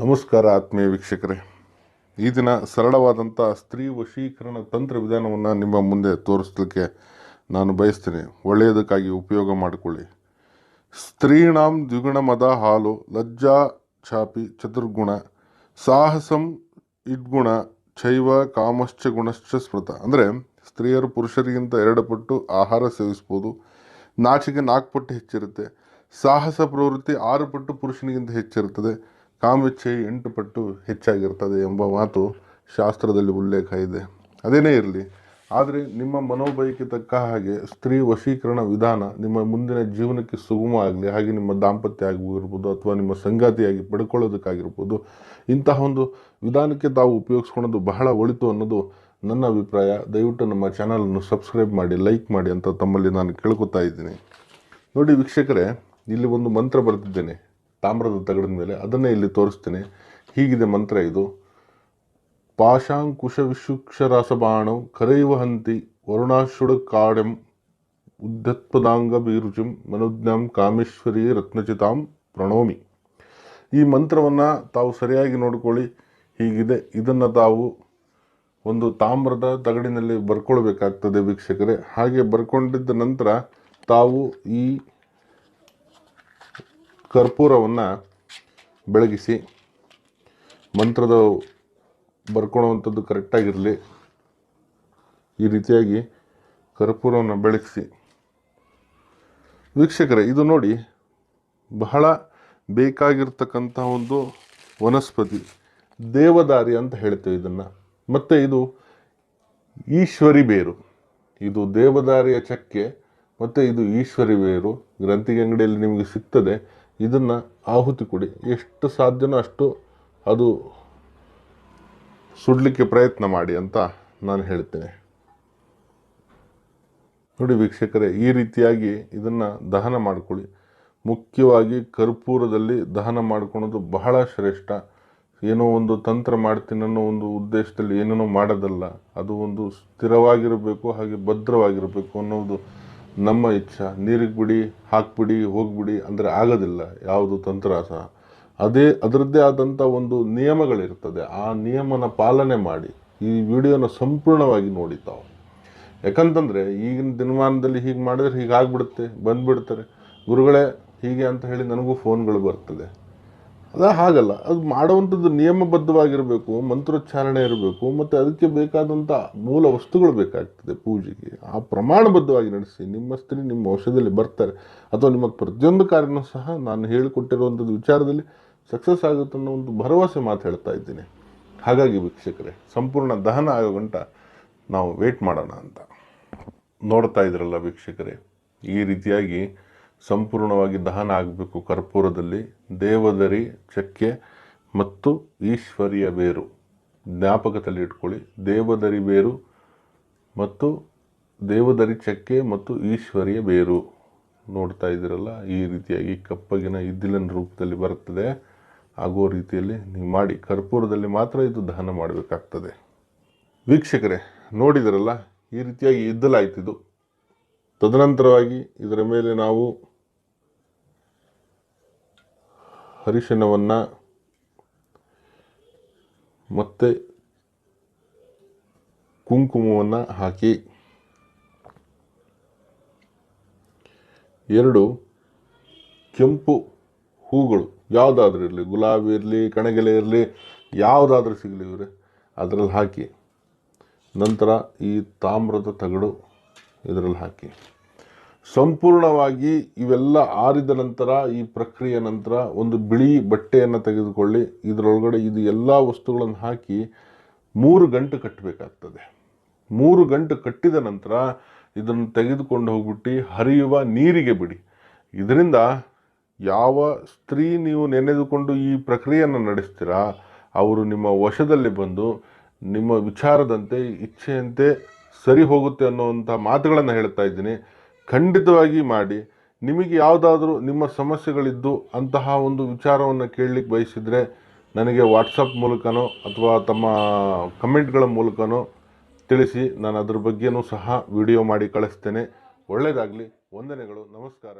ನಮಸ್ಕಾರ ಆತ್ಮೀಯ ವೀಕ್ಷಕರೇ. ಈ ದಿನ ಸರಳವಾದಂಥ ಸ್ತ್ರೀ ವಶೀಕರಣ ತಂತ್ರ ವಿಧಾನವನ್ನು ನಿಮ್ಮ ಮುಂದೆ ತೋರಿಸ್ಲಿಕ್ಕೆ ನಾನು ಬಯಸ್ತೇನೆ. ಒಳ್ಳೆಯದಕ್ಕಾಗಿ ಉಪಯೋಗ ಮಾಡಿಕೊಳ್ಳಿ. ಸ್ತ್ರೀಣಾಂ ದ್ವಿಗುಣ ಮದ ಹಾಲು ಲಜ್ಜಾ ಛಾಪಿ ಚತುರ್ಗುಣ ಸಾಹಸಂ ಇಡ್ಗುಣ ಶೈವ ಕಾಮಶ್ಚ ಗುಣಶ್ಚ ಸ್ಮೃತ. ಅಂದರೆ ಸ್ತ್ರೀಯರು ಪುರುಷರಿಗಿಂತ ಎರಡು ಪಟ್ಟು ಆಹಾರ ಸೇವಿಸ್ಬೋದು. ನಾಚಿಕೆ ನಾಲ್ಕು ಪಟ್ಟು ಹೆಚ್ಚಿರುತ್ತೆ. ಸಾಹಸ ಪ್ರವೃತ್ತಿ ಆರು ಪಟ್ಟು ಪುರುಷನಿಗಿಂತ ಹೆಚ್ಚಿರುತ್ತದೆ. ಕಾಮಿಚ್ಛೆ ಎಂಟು ಪಟ್ಟು ಹೆಚ್ಚಾಗಿರ್ತದೆ ಎಂಬ ಮಾತು ಶಾಸ್ತ್ರದಲ್ಲಿ ಉಲ್ಲೇಖ ಇದೆ. ಅದೇನೇ ಇರಲಿ, ಆದರೆ ನಿಮ್ಮ ಮನೋಬಯಕೆ ತಕ್ಕ ಹಾಗೆ ಸ್ತ್ರೀ ವಶೀಕರಣ ವಿಧಾನ ನಿಮ್ಮ ಮುಂದಿನ ಜೀವನಕ್ಕೆ ಸುಗಮ ಆಗಲಿ, ಹಾಗೆ ನಿಮ್ಮ ದಾಂಪತ್ಯ ಆಗಿರ್ಬೋದು ಅಥವಾ ನಿಮ್ಮ ಸಂಗಾತಿಯಾಗಿ ಪಡ್ಕೊಳ್ಳೋದಕ್ಕಾಗಿರ್ಬೋದು, ಇಂತಹ ಒಂದು ವಿಧಾನಕ್ಕೆ ತಾವು ಉಪಯೋಗಿಸ್ಕೊಳ್ಳೋದು ಬಹಳ ಒಳಿತು ಅನ್ನೋದು ನನ್ನ ಅಭಿಪ್ರಾಯ. ದಯವಿಟ್ಟು ನಮ್ಮ ಚಾನಲನ್ನು ಸಬ್ಸ್ಕ್ರೈಬ್ ಮಾಡಿ ಲೈಕ್ ಮಾಡಿ ಅಂತ ತಮ್ಮಲ್ಲಿ ನಾನು ಕೇಳ್ಕೊತಾ ಇದ್ದೀನಿ. ನೋಡಿ ವೀಕ್ಷಕರೇ, ಇಲ್ಲಿ ಒಂದು ಮಂತ್ರ ಬರೆದಿದ್ದೇನೆ ತಾಮ್ರದ ತಗಡಿನ ಮೇಲೆ ಅದನ್ನೇ ಇಲ್ಲಿ ತೋರಿಸ್ತೇನೆ. ಹೀಗಿದೆ ಮಂತ್ರ ಇದು. ಪಾಶಾಂಕುಶ ವಿಶುಕ್ಷರಾಸಬಾಣೌ ಕರೆಯುವ ಹಂತಿ ವರುಣಾಶುಡ ಕಾಡೆಂ ಉದ್ಧತ್ಪದಾಂಗ ಬೀರುಚಿಂ ಮನುಜ್ಞಾಂ ಕಾಮೇಶ್ವರಿ ರತ್ನಚಿತಾಂ ಪ್ರಣೋಮಿ. ಈ ಮಂತ್ರವನ್ನು ತಾವು ಸರಿಯಾಗಿ ನೋಡಿಕೊಳ್ಳಿ. ಹೀಗಿದೆ. ಇದನ್ನು ತಾವು ಒಂದು ತಾಮ್ರದ ತಗಡಿನಲ್ಲಿ ಬರ್ಕೊಳ್ಬೇಕಾಗ್ತದೆ ವೀಕ್ಷಕರೇ. ಹಾಗೆ ಬರ್ಕೊಂಡಿದ್ದ ನಂತರ ತಾವು ಈ ಕರ್ಪೂರವನ್ನು ಬೆಳಗಿಸಿ ಮಂತ್ರದ ಬರ್ಕೊಳ್ಳುವಂಥದ್ದು ಕರೆಕ್ಟಾಗಿರಲಿ ಈ ರೀತಿಯಾಗಿ ಕರ್ಪೂರವನ್ನು ಬೆಳಗಿಸಿ. ವೀಕ್ಷಕರೇ, ಇದು ನೋಡಿ ಬಹಳ ಬೇಕಾಗಿರ್ತಕ್ಕಂಥ ಒಂದು ವನಸ್ಪತಿ, ದೇವದಾರಿ ಅಂತ ಹೇಳ್ತೇವೆ ಇದನ್ನು. ಮತ್ತು ಇದು ಈಶ್ವರಿ ಬೇರು. ಇದು ದೇವದಾರಿಯ ಚಕ್ಕೆ, ಮತ್ತು ಇದು ಈಶ್ವರಿ ಬೇರು. ಗ್ರಂಥಿಗೆ ಅಂಗಡಿಯಲ್ಲಿ ನಿಮಗೆ ಸಿಗ್ತದೆ. ಇದನ್ನು ಆಹುತಿ ಕೊಡಿ. ಎಷ್ಟು ಸಾಧ್ಯನೋ ಅಷ್ಟು ಅದು ಸುಡಲಿಕ್ಕೆ ಪ್ರಯತ್ನ ಮಾಡಿ ಅಂತ ನಾನು ಹೇಳ್ತೇನೆ. ನೋಡಿ ವೀಕ್ಷಕರೇ, ಈ ರೀತಿಯಾಗಿ ಇದನ್ನು ದಹನ ಮಾಡಿಕೊಳ್ಳಿ. ಮುಖ್ಯವಾಗಿ ಕರ್ಪೂರದಲ್ಲಿ ದಹನ ಮಾಡ್ಕೊಳೋದು ಬಹಳ ಶ್ರೇಷ್ಠ. ಏನೋ ಒಂದು ತಂತ್ರ ಮಾಡ್ತೀನಿ ಅನ್ನೋ ಒಂದು ಉದ್ದೇಶದಲ್ಲಿ ಏನೇನೋ ಮಾಡೋದಲ್ಲ, ಅದು ಒಂದು ಸ್ಥಿರವಾಗಿರಬೇಕು ಹಾಗೆ ಭದ್ರವಾಗಿರಬೇಕು ಅನ್ನೋದು ನಮ್ಮ ಇಚ್ಛ, ನೀರಿಗೆ ಬಿಡಿ, ಹಾಕ್ಬಿಡಿ, ಹೋಗ್ಬಿಡಿ ಅಂದರೆ ಆಗೋದಿಲ್ಲ, ಯಾವುದು ತಂತ್ರ ಅದೇ, ಅದರದ್ದೇ ಆದಂಥ ಒಂದು ನಿಯಮಗಳಿರ್ತದೆ. ಆ ನಿಯಮನ ಪಾಲನೆ ಮಾಡಿ ಈ ವಿಡಿಯೋನ ಸಂಪೂರ್ಣವಾಗಿ ನೋಡಿ ತಾವು. ಯಾಕಂತಂದರೆ ಈಗಿನ ದಿನಮಾನದಲ್ಲಿ ಹೀಗೆ ಮಾಡಿದ್ರೆ ಹೀಗೆ ಆಗಿಬಿಡುತ್ತೆ, ಬಂದ್ಬಿಡ್ತಾರೆ. ಗುರುಗಳೇ, ಹೀಗೆ ಅಂತ ಹೇಳಿ ನನಗೂ ಫೋನ್ಗಳು ಬರ್ತದೆ. ಅದ ಹಾಗಲ್ಲ. ಅದು ಮಾಡುವಂಥದ್ದು ನಿಯಮಬದ್ಧವಾಗಿರಬೇಕು, ಮಂತ್ರೋಚ್ಚಾರಣೆ ಇರಬೇಕು, ಮತ್ತು ಅದಕ್ಕೆ ಬೇಕಾದಂಥ ಮೂಲ ವಸ್ತುಗಳು ಬೇಕಾಗ್ತದೆ ಪೂಜೆಗೆ. ಆ ಪ್ರಮಾಣಬದ್ಧವಾಗಿ ನಡೆಸಿ ನಿಮ್ಮ ಸ್ತ್ರೀ ನಿಮ್ಮ ವಶದಲ್ಲಿ ಬರ್ತಾರೆ. ಅಥವಾ ನಿಮ್ಮ ಪ್ರತಿಯೊಂದು ಕಾರ್ಯನೂ ಸಹ ನಾನು ಹೇಳಿಕೊಟ್ಟಿರುವಂಥದ್ದು ವಿಚಾರದಲ್ಲಿ ಸಕ್ಸಸ್ ಆಗುತ್ತೆ ಅನ್ನೋ ಒಂದು ಭರವಸೆ ಮಾತು ಹೇಳ್ತಾ ಇದ್ದೀನಿ. ಹಾಗಾಗಿ ವೀಕ್ಷಕರೇ, ಸಂಪೂರ್ಣ ದಹನ ಆಗೋ ಗಂಟ ನಾವು ವೇಟ್ ಮಾಡೋಣ ಅಂತ. ನೋಡ್ತಾ ಇದ್ರಲ್ಲ ವೀಕ್ಷಕರೇ, ಈ ರೀತಿಯಾಗಿ ಸಂಪೂರ್ಣವಾಗಿ ದಹನ ಆಗಬೇಕು ಕರ್ಪೂರದಲ್ಲಿ ದೇವದರಿ, ಚಕ್ಕೆ ಮತ್ತು ಈಶ್ವರಿಯ ಬೇರು. ಜ್ಞಾಪಕದಲ್ಲಿ ಇಟ್ಕೊಳ್ಳಿ. ದೇವದರಿ ಬೇರು ಮತ್ತು ದೇವದರಿ, ಚಕ್ಕೆ ಮತ್ತು ಈಶ್ವರಿಯ ಬೇರು. ನೋಡ್ತಾ ಇದ್ದೀರಲ್ಲ, ಈ ರೀತಿಯಾಗಿ ಕಪ್ಪಗಿನ ಇದ್ದಿಲಿನ ರೂಪದಲ್ಲಿ ಬರುತ್ತದೆ. ಆಗೋ ರೀತಿಯಲ್ಲಿ ನೀವು ಮಾಡಿ. ಕರ್ಪೂರದಲ್ಲಿ ಮಾತ್ರ ಇದು ದಹನ ಮಾಡಬೇಕಾಗ್ತದೆ. ವೀಕ್ಷಕರೇ, ನೋಡಿದಿರಲ್ಲ, ಈ ರೀತಿಯಾಗಿ ಇದ್ದಲಾಯ್ತಿದು. ತದನಂತರವಾಗಿ ಇದರ ಮೇಲೆ ನಾವು ಅರಿಶಿಣವನ್ನು ಮತ್ತು ಕುಂಕುಮವನ್ನು ಹಾಕಿ ಎರಡು ಕೆಂಪು ಹೂಗಳು, ಯಾವುದಾದ್ರೂ ಇರಲಿ, ಗುಲಾಬಿ ಇರಲಿ, ಕಣಗಿಲೆ ಇರಲಿ, ಯಾವುದಾದ್ರೂ ಸಿಗಲಿ ಇವರೇ, ಅದರಲ್ಲಿ ಹಾಕಿ. ನಂತರ ಈ ತಾಮ್ರದ ತಗಡು ಇದರಲ್ಲಿ ಹಾಕಿ. ಸಂಪೂರ್ಣವಾಗಿ ಇವೆಲ್ಲ ಆರಿದ ನಂತರ, ಈ ಪ್ರಕ್ರಿಯೆ ನಂತರ ಒಂದು ಬಿಳಿ ಬಟ್ಟೆಯನ್ನು ತೆಗೆದುಕೊಳ್ಳಿ. ಇದರೊಳಗಡೆ ಇದು ಎಲ್ಲ ವಸ್ತುಗಳನ್ನು ಹಾಕಿ ಮೂರು ಗಂಟು ಕಟ್ಟಬೇಕಾಗ್ತದೆ. ಮೂರು ಗಂಟು ಕಟ್ಟಿದ ನಂತರ ಇದನ್ನು ತೆಗೆದುಕೊಂಡು ಹೋಗ್ಬಿಟ್ಟು ಹರಿಯುವ ನೀರಿಗೆ ಬಿಡಿ. ಇದರಿಂದ ಯಾವ ಸ್ತ್ರೀ ನೀವು ನೆನೆದುಕೊಂಡು ಈ ಪ್ರಕ್ರಿಯೆಯನ್ನು ನಡೆಸ್ತೀರಾ, ಅವರು ನಿಮ್ಮ ವಶದಲ್ಲಿ ಬಂದು ನಿಮ್ಮ ವಿಚಾರದಂತೆ, ಇಚ್ಛೆಯಂತೆ ಸರಿ ಹೋಗುತ್ತೆ ಅನ್ನೋವಂಥ ಮಾತುಗಳನ್ನು ಹೇಳ್ತಾ ಇದ್ದೀನಿ. ಖಂಡಿತವಾಗಿ ಮಾಡಿ. ನಿಮಗೆ ಯಾವುದಾದ್ರೂ ನಿಮ್ಮ ಸಮಸ್ಯೆಗಳಿದ್ದು ಅಂತಹ ಒಂದು ವಿಚಾರವನ್ನು ಕೇಳಲಿಕ್ಕೆ ಬಯಸಿದರೆ ನನಗೆ ವಾಟ್ಸಪ್ ಮೂಲಕನೋ ಅಥವಾ ತಮ್ಮ ಕಮೆಂಟ್ಗಳ ಮೂಲಕನೋ ತಿಳಿಸಿ. ನಾನು ಅದ್ರ ಬಗ್ಗೆನೂ ಸಹ ವಿಡಿಯೋ ಮಾಡಿ ಕಳಿಸ್ತೇನೆ. ಒಳ್ಳೆಯದಾಗಲಿ ವಂದನೆಗಳು. ನಮಸ್ಕಾರ